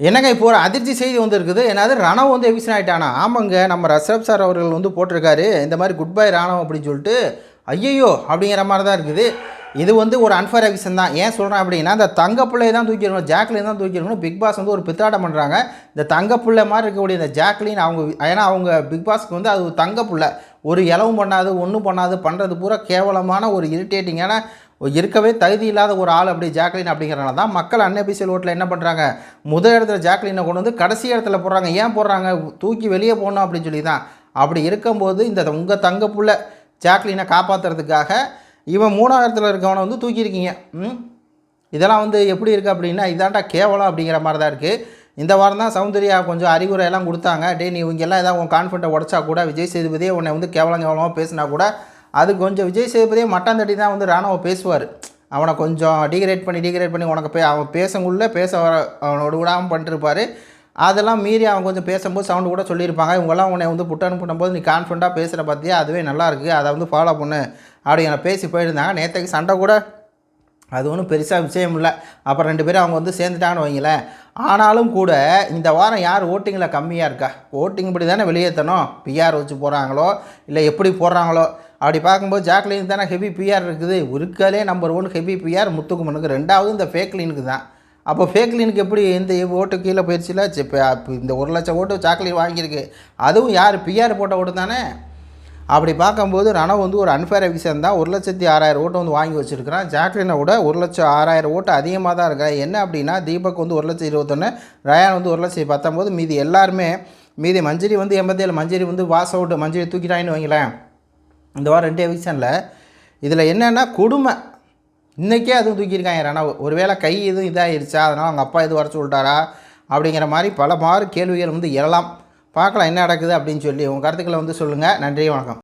என்னங்க இப்போ ஒரு அதிர்ச்சி செய்தி வந்திருக்குது என்னது ரணவ் வந்து எவிஷன் ஆகிட்டானா ஆமாங்க நம்ம ரசப் சார் அவர்கள் வந்து போட்டிருக்காரு. இந்த மாதிரி குட் பை ராணவ் அப்படின்னு சொல்லிட்டு ஐயையோ அப்படிங்கிற மாதிரி தான் இருக்குது. இது வந்து ஒரு அன்ஃபேர் எவிஷன் தான். ஏன் சொல்கிறேன் அப்படின்னா இந்த தங்க பிள்ளையை தான் தூக்கிடணும் ஜாக்லின் தான் தூக்கிடணும் பிக் பாஸ் வந்து ஒரு பித்தாட்டம் பண்ணுறாங்க இந்த தங்க பிள்ளை மாதிரி இருக்கக்கூடிய இந்த ஜாக்லின் அவங்க ஏன்னா அவங்க பிக் பாஸ்க்கு வந்து அது ஒரு தங்க பிள்ளை. ஒரு இலவும் பண்ணாது ஒன்றும் பண்ணாது பண்ணுறது பூரா கேவலமான ஒரு இரிட்டேட்டிங்கான இருக்கவே தகுதி இல்லாத ஒரு ஆள் அப்படி ஜாக்லின் அப்படிங்கிறனால தான் மக்கள் அன்எபிசியல் ஓட்டில் என்ன பண்ணுறாங்க முதல் இடத்துல ஜாக்லினை கொண்டு வந்து கடைசி இடத்துல போடுறாங்க. ஏன் போடுறாங்க? தூக்கி வெளியே போகணும் அப்படின்னு சொல்லி தான் அப்படி இருக்கும்போது இந்த உங்கள் தங்க புள்ள ஜாக்லினை காப்பாற்றுறதுக்காக இவன் மூணாவது இடத்துல இருக்கவனை வந்து தூக்கியிருக்கீங்க. ம்? இதெல்லாம் வந்து எப்படி இருக்குது அப்படின்னா இதாண்டா கேவலம் அப்படிங்கிற மாதிரி தான் இருக்குது இந்த வாரம் தான் சௌந்தர்யா கொஞ்சம் அறிவுரை எல்லாம் கொடுத்தாங்க. டே நீ இவங்கெல்லாம் ஏதாவது உன் கான்ஃபிடண்ட்டை உடச்சா கூட விஜய் சேதுபதியே உன்னை வந்து கேவலம் கேவலமாக பேசினா கூட அது கொஞ்சம் விஜய் சேதுபதியே மட்டாந்தட்டி தான் வந்து ராணுவ பேசுவார். அவனை கொஞ்சம் டீக்ரேட் பண்ணி டீக்ரேட் பண்ணி உனக்கு பே அவன் பேசங்குள்ளே பேச வர அவனோட விடாமல் பண்ணிட்டுருப்பார் அதெல்லாம் மீறி அவன் கொஞ்சம் பேசும்போது சவுண்டு கூட சொல்லியிருப்பாங்க. இவங்கெல்லாம் உன்னை வந்து புட்டனு பண்ணும்போது நீ கான்ஃபிடண்ட்டாக பேசுகிற பார்த்தியா அதுவே நல்லா இருக்குது அதை வந்து ஃபாலோ பண்ணு. அப்படிங்கிற பேசி போயிருந்தாங்க. நேற்றுக்கு சண்டை கூட அது ஒன்றும் பெருசாக விஷயம் இல்லை. அப்புறம் ரெண்டு பேரும் அவங்க வந்து சேர்ந்துட்டாங்கன்னு வைங்களேன். ஆனாலும் கூட இந்த வாரம் யார் ஓட்டிங்கில் கம்மியாக இருக்கா? ஓட்டிங் இப்படி தானே வெளியேற்றணும் பிஆர் வச்சு போகிறாங்களோ இல்லை எப்படி போடுறாங்களோ? அப்படி பார்க்கும்போது ஜாக்லின் தானே ஹெவி பிஆர் இருக்குது. உருக்கலே நம்பர் ஒன் ஹெவி பிஆர் முத்துக்குமனுக்கு. ரெண்டாவது இந்த ஃபேக்லினுக்கு தான். அப்போ ஃபேக்லினுக்கு எப்படி இந்த ஓட்டு கீழே போயிடுச்சுல? இந்த ஒரு லட்சம் ஓட்டு சாக்லேட் வாங்கியிருக்கு. அதுவும் யார்? பிஆர் போட்ட ஓட்டு தானே. அப்படி பார்க்கும்போது ரணவ் வந்து ஒரு அன்ஃபேர் விஷயம் தான். ஒரு லட்சத்தி ஆறாயிரம் ஓட்டு வந்து வாங்கி வச்சுருக்கிறான். ஜாக்லினை விட ஒரு லட்சம் ஆறாயிரம் ஓட்டு அதிகமாக தான் இருக்கிறான் என்ன அப்படின்னா தீபக் வந்து ஒரு லட்சம் இருபத்தொன்று ரயான் வந்து ஒரு லட்சத்தி பத்தொம்போது. மீதி எல்லாருமே மீதி மஞ்சரி வந்து எண்பத்தேழு மஞ்சரி வந்து வாஸ் அவுட்டு மஞ்சரி தூக்கிட்டாங்கன்னு வைங்களேன். இந்த வாரம் ரெண்டு எவிக்ஷனில் இதில் என்னென்னா கொடுமை. இன்றைக்கே அதுவும் தூக்கியிருக்காங்க ரணவ் ஒருவேளை கை எதுவும் இதாகிருச்சா அதனால் அவங்க அப்பா எதுவும் வர சொல்லிட்டாரா? அப்படிங்கிற மாதிரி பல மாறு கேள்விகள் வந்து எழலாம் பார்க்கலாம் என்ன நடக்குது அப்படின்னு சொல்லி உங்கள் கருத்துக்களை வந்து சொல்லுங்கள் நன்றி வணக்கம்.